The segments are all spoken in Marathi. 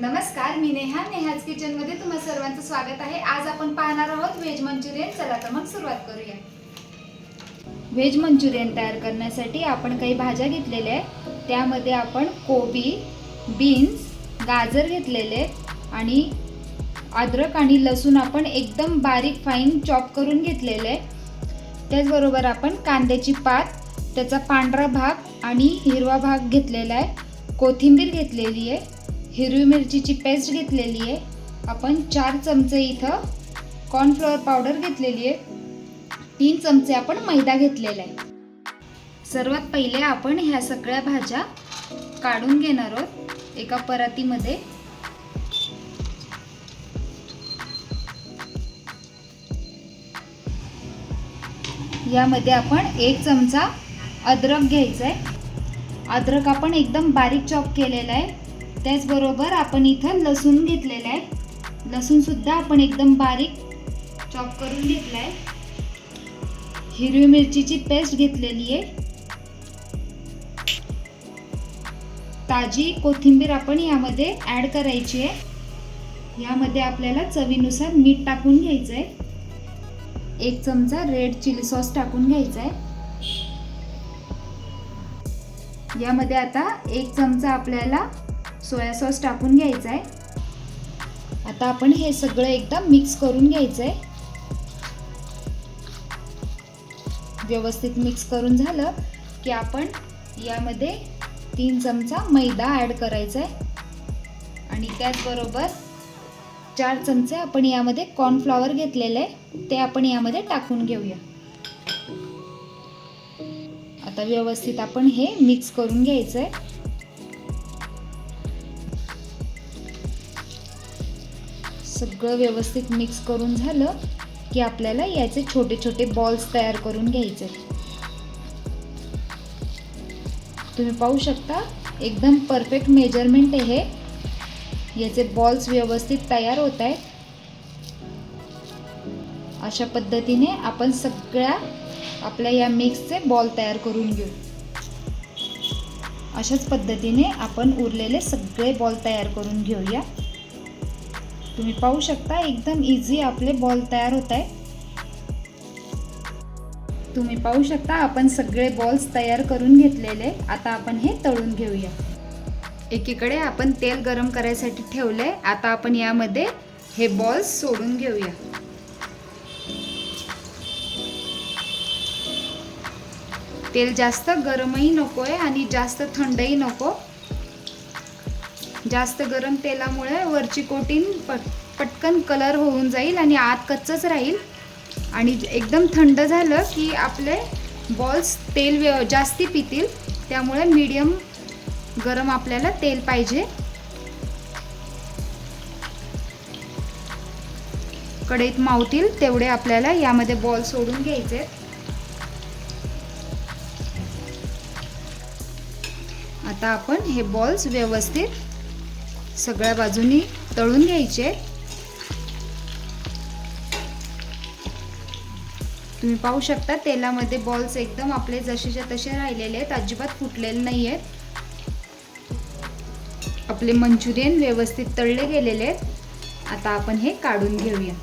नमस्कार मी नेहा. नेहाज किचनमध्ये तुम्हा सर्वांचं स्वागत आहे. आज आपण पाहणार आहोत व्हेज मंचुरियन. चला तर मग सुरुवात करूया. व्हेज मंचुरियन तयार करण्यासाठी आपण काही भाज्या घेतलेल्या आहेत. त्यामध्ये आपण कोबी बीन्स गाजर घेतलेले आहेत आणि अद्रक आणि लसूण आपण एकदम बारीक फाईन चॉप करून घेतलेले आहे त्याचबरोबर आपण कांद्याची पात त्याचा पांढरा भाग आणि हिरवा भाग घेतलेला आहे. कोथिंबीर घेतलेली आहे. हिरवी मिरचीची पेस्ट घेतलेली आहे. आपण चार चमचे इथं कॉर्नफ्लॉवर पावडर घेतलेली आहे. तीन चमचे आपण मैदा घेतलेला आहे. सर्वात पहिले आपण ह्या सगळ्या भाज्या काढून घेणार आहोत. एका परातीमध्ये. यामध्ये आपण एक चमचा अद्रक घ्यायचा आहे अद्रक आपण एकदम बारीक चॉप केलेला आहे. त्याचबरोबर आपण इथं लसूण घेतलेलं आहे. लसूणसुद्धा आपण एकदम बारीक चॉप करून घेतला आहे. हिरवी मिरचीची पेस्ट घेतलेली आहे. ताजी कोथिंबीर आपण यामध्ये ॲड करायची आहे. यामध्ये आपल्याला चवीनुसार मीठ टाकून घ्यायचं आहे एक चमचा रेड चिली सॉस टाकून घ्यायचा आहे यामध्ये आता एक चमचा आपल्याला सोया सॉस टाकून घ्यायचा आहे आता आपण हे सगळं एकदा मिक्स करून घ्यायचं आहे व्यवस्थित मिक्स करून झालं की आपण यामध्ये तीन चमचा मैदा ॲड करायचा आहे आणि त्याचबरोबर चार चमचे आपण यामध्ये कॉर्नफ्लॉवर घेतलेले आहे ते आपण यामध्ये टाकून घेऊया. आता व्यवस्थित आपण हे मिक्स करून घ्यायचं आहे सगळं व्यवस्थित मिक्स करून झालं की आपल्याला याचे छोटे छोटे बॉल्स तयार करून घ्यायचे. तुम्ही पाहू शकता एकदम परफेक्ट मेजरमेंट आहे हे. याचे बॉल्स व्यवस्थित तयार होत आहेत. अशा पद्धतीने आपण सगळ्या आपल्या या मिक्सचे बॉल तयार करून घेऊ. अशाच पद्धतीने आपण उरलेले सगळे बॉल तयार करून घेऊया. तुम्ही पाहू शकता एकदम इझी आपले बॉल तयार होत आहे तुम्ही पाहू शकता आपण सगळे बॉल्स तयार करून घेतलेले. आता आपण हे तळून घेऊया. एकीकडे आपण तेल गरम करायसाठी ठेवलंय. आता आपण यामध्ये हे बॉल्स सोडून घेऊया. तेल जास्त गरमही नको आहे आणि जास्त थंडही नको. जास्त गरम तेलामुळे वरची कोटिंग पट पटकन कलर होऊन जाईल आणि आत कच्चच राहील. आणि एकदम थंड झालं की आपले बॉल्स तेल व्यव जास्ती पितील. त्यामुळे मीडियम गरम आपल्याला तेल पाहिजे. कढईत मावतील तेवढे आपल्याला यामध्ये बॉल सोडून घ्यायचे. आता आपण हे बॉल्स व्यवस्थित सगळ्या बाजूनी तळून घ्यायचे. तुम्ही पाहू शकता तेलामध्ये बॉल्स एकदम आपले जसेच्या तसे राहिलेले आहेत. अजिबात फुटलेले नाही आहेत आपले मंचुरियन व्यवस्थित तळले गेलेले आहेत. आता आपण हे काढून घेऊया.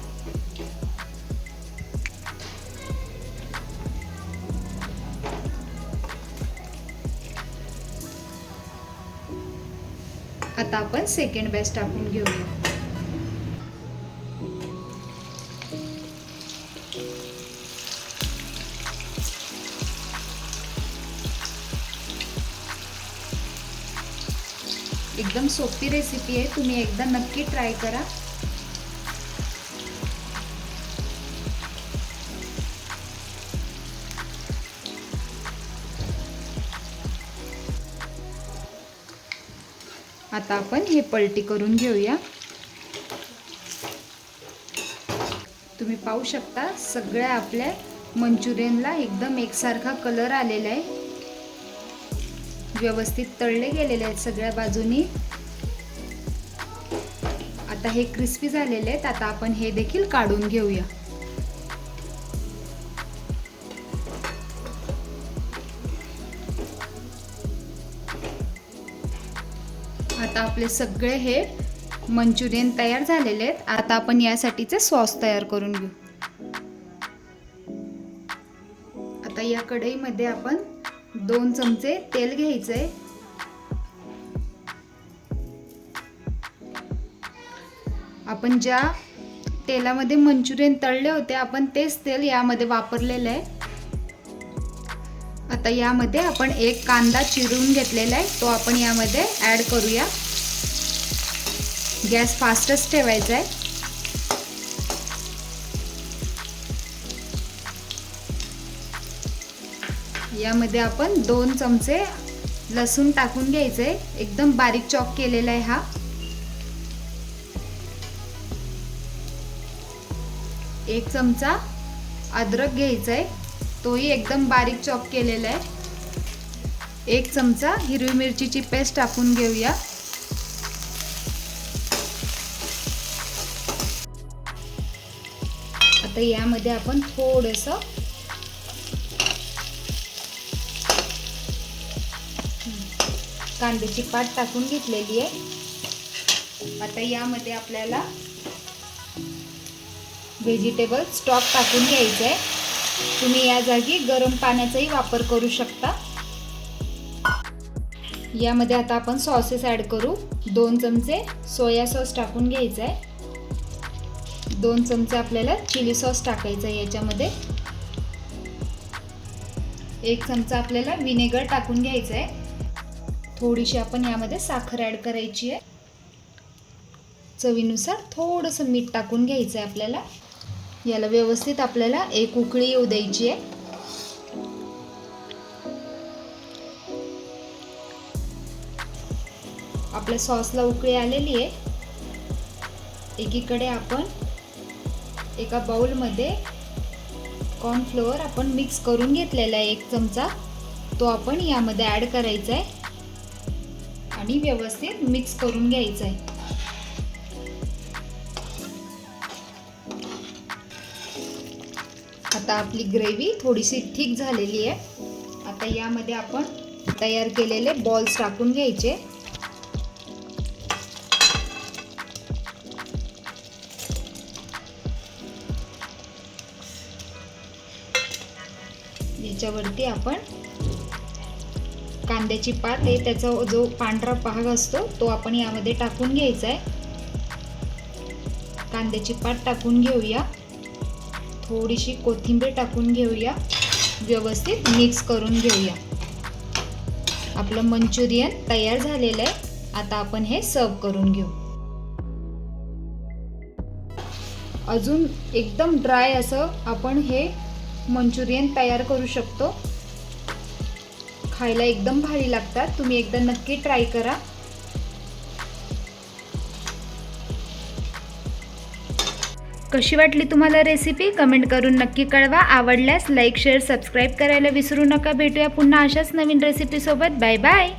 आता आपण सेकंड बॅच टाकून घेऊया. एकदम सोपी रेसिपी आहे. तुम्ही एकदा नक्की ट्राय करा. आता आपण हे पलटी करून घेऊया. तुम्ही पाहू शकता सगळ्या आपल्या मंचुरियनला एकदम एकसारखा कलर आलेला आहे. व्यवस्थित तळले गेलेले आहेत सगळ्या बाजूनी. आता हे क्रिस्पी झालेले आहेत आता आपण हे देखील काढून घेऊया. आता आपले सगळे हे मंचुरियन तयार झालेले आहेत. आता आपण यासाठीचे सॉस तयार करून घेऊ. आता या कढईमध्ये आपण दोन चमचे तेल घ्यायचे. आपण ज्या तेलामध्ये मंचुरियन तळले होते आपण तेच तेल यामध्ये वापरलेलं आहे. आता यामध्ये आपण एक कांदा चिरून घेतलेला आहे. तो आपण यामध्ये ॲड करूया. गॅस फास्टच ठेवायचा आहे. यामध्ये आपण दोन चमचे लसूण टाकून घ्यायचे. एकदम बारीक चॉप केलेला आहे हा. एक चमचा अद्रक घ्यायचा आहे. तोही एकदम बारीक चॉप केलेला आहे. एक चमचा हिरवी मिरचीची पेस्ट टाकून घेऊया. आता यामध्ये आपण थोडंसं कांद्याची पात टाकून घेतलेली आहे. आता यामध्ये आपल्याला व्हेजिटेबल स्टॉक टाकून घ्यायचं आहे. तुम्ही या जागी गरम पाण्याचाही वापर करू शकता. यामध्ये आता आपण सॉसेस ॲड करू. दोन चमचे सोया सॉस टाकून घ्यायचा आहे. दोन चमचे आपल्याला चिली सॉस टाकायचा आहे याच्यामध्ये. एक चमचा आपल्याला विनेगर टाकून घ्यायचं आहे. थोडीशी आपण यामध्ये साखर ॲड करायची आहे. चवीनुसार थोडंसं मीठ टाकून घ्यायचं आहे आपल्याला. याला व्यवस्थित आपल्याला एक उकळी येऊ द्यायची आहे. आपल्या सॉसला उकळी आलेली आहे. एकीकडे आपण एका बाउलमध्ये कॉर्नफ्लोअर आपण मिक्स करून घेतलेला आहे एक चमचा. तो आपण यामध्ये ॲड करायचा आहे. आणि व्यवस्थित मिक्स करून घ्यायचा आहे. आता आपली ग्रेव्ही थोडीशी थिक झालेली आहे. आता यामध्ये आपण तयार केलेले बॉल्स टाकून घ्यायचे. याच्यावरती आपण कांद्याची पात आहे त्याचा जो पांढरा भाग असतो तो आपण यामध्ये टाकून घ्यायचा आहे. कांद्याची पात टाकून घेऊया. थोडीशी कोथिंबीर टाकून घेऊया. व्यवस्थित मिक्स करून घेऊया. आपलं मंचुरियन तयार झालेलं आहे. आता आपण हे सर्व करून घेऊ. अजून एकदम ड्राय असं आपण हे मंचुरियन तयार करू शकतो. खायला एकदम भारी लागतात. तुम्ही एकदा नक्की ट्राय करा. कशी वाटली तुम्हाला रेसिपी? कमेंट करून नक्की कळवा. आवडल्यास लाईक शेअर सबस्क्राईब करायला विसरू नका. भेटूया पुन्हा अशाच नवीन रेसिपीसोबत. Bye bye.